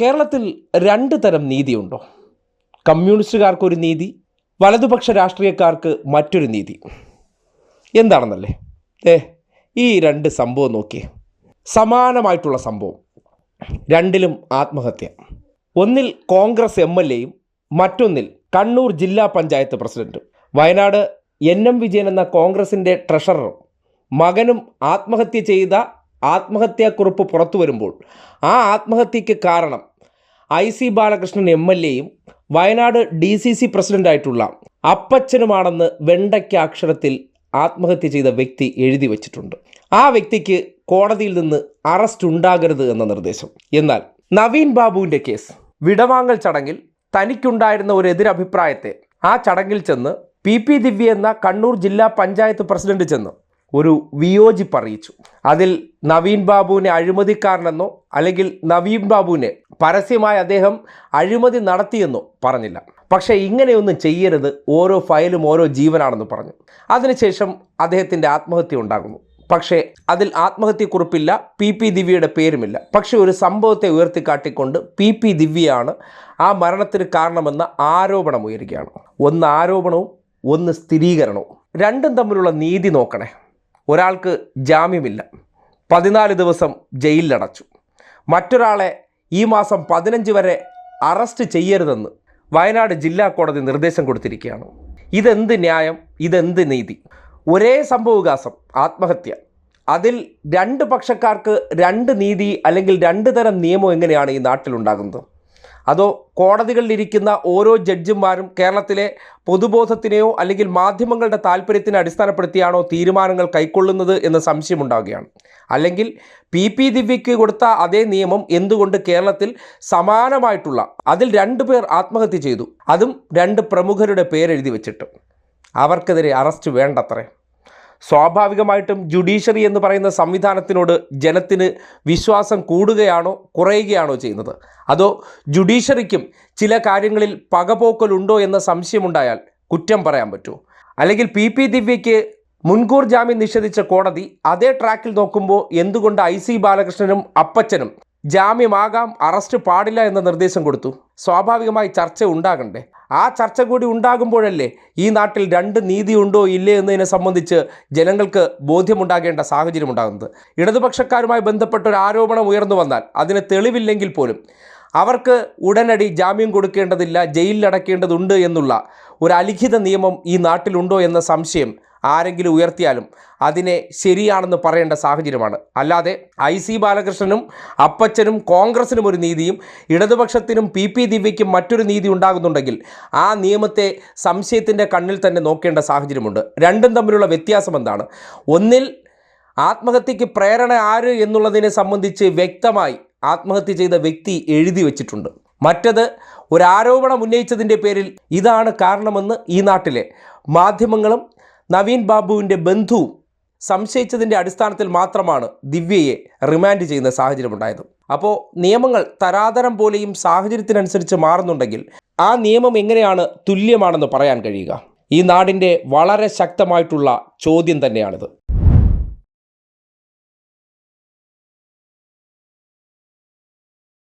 കേരളത്തിൽ രണ്ട് തരം നീതിയുണ്ടോ? കമ്മ്യൂണിസ്റ്റുകാർക്കൊരു നീതി വലതുപക്ഷ രാഷ്ട്രീയക്കാർക്ക് മറ്റൊരു നീതി. എന്താണെന്നല്ലേ? ഏ ഈ രണ്ട് സംഭവം നോക്കിയേ. സമാനമായിട്ടുള്ള സംഭവം. രണ്ടിലും ആത്മഹത്യ. ഒന്നിൽ കോൺഗ്രസ് എം എൽ എയും മറ്റൊന്നിൽ കണ്ണൂർ ജില്ലാ പഞ്ചായത്ത് പ്രസിഡന്റും. വയനാട് എൻ എം വിജയൻ എന്ന കോൺഗ്രസിന്റെ ട്രഷററും. മകനും ആത്മഹത്യ ചെയ്ത ആത്മഹത്യാക്കുറിപ്പ് പുറത്തു വരുമ്പോൾ ആ ആത്മഹത്യക്ക് കാരണം I C Balakrishnan M L എയും വയനാട് ഡി സി സി പ്രസിഡന്റായിട്ടുള്ള അപ്പച്ചനുമാണെന്ന് വെണ്ടയ്ക്ക അക്ഷരത്തിൽ ആത്മഹത്യ ചെയ്ത വ്യക്തി എഴുതി വച്ചിട്ടുണ്ട്. ആ വ്യക്തിക്ക് കോടതിയിൽ നിന്ന് അറസ്റ്റ് ഉണ്ടാകരുത് എന്ന നിർദ്ദേശം. എന്നാൽ നവീൻ ബാബുവിന്റെ കേസ്. വിടവാങ്ങൽ ചടങ്ങിൽ തനിക്കുണ്ടായിരുന്ന ഒരു എതിരഭിപ്രായത്തെ ആ ചടങ്ങിൽ ചെന്ന് പി പി ദിവ്യ എന്ന കണ്ണൂർ ജില്ലാ പഞ്ചായത്ത് പ്രസിഡന്റ് ചെന്ന് ഒരു വിയോജിപ്പ് അറിയിച്ചു അതിൽ നവീൻ ബാബുവിനെ അഴിമതിക്കാരനെന്നോ അല്ലെങ്കിൽ നവീൻ ബാബുവിനെ പരസ്യമായി അദ്ദേഹം അഴിമതി നടത്തിയെന്നോ പറഞ്ഞില്ല. പക്ഷേ ഇങ്ങനെയൊന്നും ചെയ്യരുത്. ഓരോ ഫയലും ഓരോ ജീവനാണെന്ന് പറഞ്ഞു. അതിനുശേഷം അദ്ദേഹത്തിന്റെ ആത്മഹത്യ ഉണ്ടാകുന്നു. പക്ഷേ അതിൽ ആത്മഹത്യക്കുറിപ്പില്ല പി പി ദിവ്യയുടെ പേരുമില്ല. പക്ഷേ ഒരു സംഭവത്തെ ഉയർത്തിക്കാട്ടിക്കൊണ്ട് പി പി ദിവ്യയാണ് ആ മരണത്തിന് കാരണമെന്ന ആരോപണം ഉയരുകയാണ് ഒന്ന് ആരോപണവും ഒന്ന് സ്ഥിരീകരണവും. രണ്ടും തമ്മിലുള്ള നീതി നോക്കണേ. ഒരാൾക്ക് ജാമ്യമില്ല. പതിനാല് ദിവസം ജയിലിലടച്ചു. മറ്റൊരാളെ ഈ മാസം പതിനഞ്ച് വരെ അറസ്റ്റ് ചെയ്യരുതെന്ന് വയനാട് ജില്ലാ കോടതി നിർദ്ദേശം കൊടുത്തിരിക്കുകയാണ്. ഇതെന്ത് ന്യായം? ഇതെന്ത് നീതി? ഒരേ സംഭവവികാസം ആത്മഹത്യ. അതിൽ രണ്ട് പക്ഷക്കാർക്ക് രണ്ട് നീതി അല്ലെങ്കിൽ രണ്ട് തരം നിയമം എങ്ങനെയാണ് ഈ നാട്ടിലുണ്ടാകുന്നത്? അതോ കോടതികളിലിരിക്കുന്ന ഓരോ ജഡ്ജിമാരും കേരളത്തിലെ പൊതുബോധത്തിനെയോ അല്ലെങ്കിൽ മാധ്യമങ്ങളുടെ താല്പര്യത്തിനെ അടിസ്ഥാനപ്പെടുത്തിയാണോ തീരുമാനങ്ങൾ കൈക്കൊള്ളുന്നത് എന്ന സംശയമുണ്ടാവുകയാണ്. അല്ലെങ്കിൽ പി. പി. ദിവ്യയ്ക്ക് കൊടുത്ത അതേ നിയമം എന്തുകൊണ്ട് കേരളത്തിൽ സമാനമായിട്ടുള്ള അതിൽ രണ്ടു പേർ ആത്മഹത്യ ചെയ്തു. അതും രണ്ട് പ്രമുഖരുടെ പേരെഴുതി വച്ചിട്ട്. അവർക്കെതിരെ അറസ്റ്റ് വേണ്ടത്രേ. സ്വാഭാവികമായിട്ടും ജുഡീഷ്യറി എന്ന് പറയുന്ന സംവിധാനത്തിനോട് ജനത്തിന് വിശ്വാസം കൂടുകയാണോ കുറയുകയാണോ ചെയ്യുന്നത്? അതോ ജുഡീഷ്യറിക്കും ചില കാര്യങ്ങളിൽ പകപോക്കലുണ്ടോ എന്ന സംശയമുണ്ടായാൽ കുറ്റം പറയാൻ പറ്റുമോ? അല്ലെങ്കിൽ പി പി ദിവ്യയ്ക്ക് മുൻകൂർ ജാമ്യം നിഷേധിച്ച കോടതി അതേ ട്രാക്കിൽ നോക്കുമ്പോൾ എന്തുകൊണ്ട് ഐ സി ബാലകൃഷ്ണനും അപ്പച്ചനും ജാമ്യമാകാം അറസ്റ്റ് പാടില്ല എന്ന നിർദ്ദേശം കൊടുത്തു. സ്വാഭാവികമായി ചർച്ച ഉണ്ടാകണ്ടേ? ആ ചർച്ച കൂടി ഉണ്ടാകുമ്പോഴല്ലേ ഈ നാട്ടിൽ രണ്ട് നീതി ഉണ്ടോ ഇല്ലേ എന്നതിനെ സംബന്ധിച്ച് ജനങ്ങൾക്ക് ബോധ്യമുണ്ടാകേണ്ട സാഹചര്യം ഉണ്ടാകുന്നത്. ഇടതുപക്ഷക്കാരുമായി ബന്ധപ്പെട്ട ഒരു ആരോപണം ഉയർന്നു വന്നാൽ അതിന് തെളിവില്ലെങ്കിൽ പോലും അവർക്ക് ഉടനടി ജാമ്യം കൊടുക്കേണ്ടതില്ല ജയിലിലടക്കേണ്ടതുണ്ട് എന്നുള്ള ഒരു അലിഖിത നിയമം ഈ നാട്ടിലുണ്ടോ എന്ന സംശയം ആരെങ്കിലും ഉയർത്തിയാലും അതിനെ ശരിയാണെന്ന് പറയേണ്ട സാഹചര്യമാണ്. അല്ലാതെ ഐ സി ബാലകൃഷ്ണനും അപ്പച്ചനും കോൺഗ്രസിനും ഒരു നീതിയും ഇടതുപക്ഷത്തിനും പി പി ദിവ്യയ്ക്കും മറ്റൊരു നീതി ഉണ്ടാകുന്നുണ്ടെങ്കിൽ ആ നിയമത്തെ സംശയത്തിന്റെ കണ്ണിൽ തന്നെ നോക്കേണ്ട സാഹചര്യമുണ്ട്. രണ്ടും തമ്മിലുള്ള വ്യത്യാസം എന്താണ്? ഒന്നിൽ ആത്മഹത്യക്ക് പ്രേരണ ആര് എന്നുള്ളതിനെ സംബന്ധിച്ച് വ്യക്തമായി ആത്മഹത്യ ചെയ്ത വ്യക്തി എഴുതി വച്ചിട്ടുണ്ട്. മറ്റത് ഒരു ആരോപണം ഉന്നയിച്ചതിന്റെ പേരിൽ ഇതാണ് കാരണമെന്ന് ഈ നാട്ടിലെ മാധ്യമങ്ങളും നവീൻ ബാബുവിന്റെ ബന്ധു സംശയിച്ചതിന്റെ അടിസ്ഥാനത്തിൽ മാത്രമാണ് ദിവ്യയെ റിമാൻഡ് ചെയ്യുന്ന സാഹചര്യമുണ്ടായത്. അപ്പോൾ നിയമങ്ങൾ തരാതരം പോലെയും സാഹചര്യത്തിനനുസരിച്ച് മാറുന്നുണ്ടെങ്കിൽ ആ നിയമം എങ്ങനെയാണ് തുല്യമാണെന്ന് പറയാൻ കഴിയുക? ഈ നാടിന്റെ വളരെ ശക്തമായിട്ടുള്ള ചോദ്യം തന്നെയാണിത്.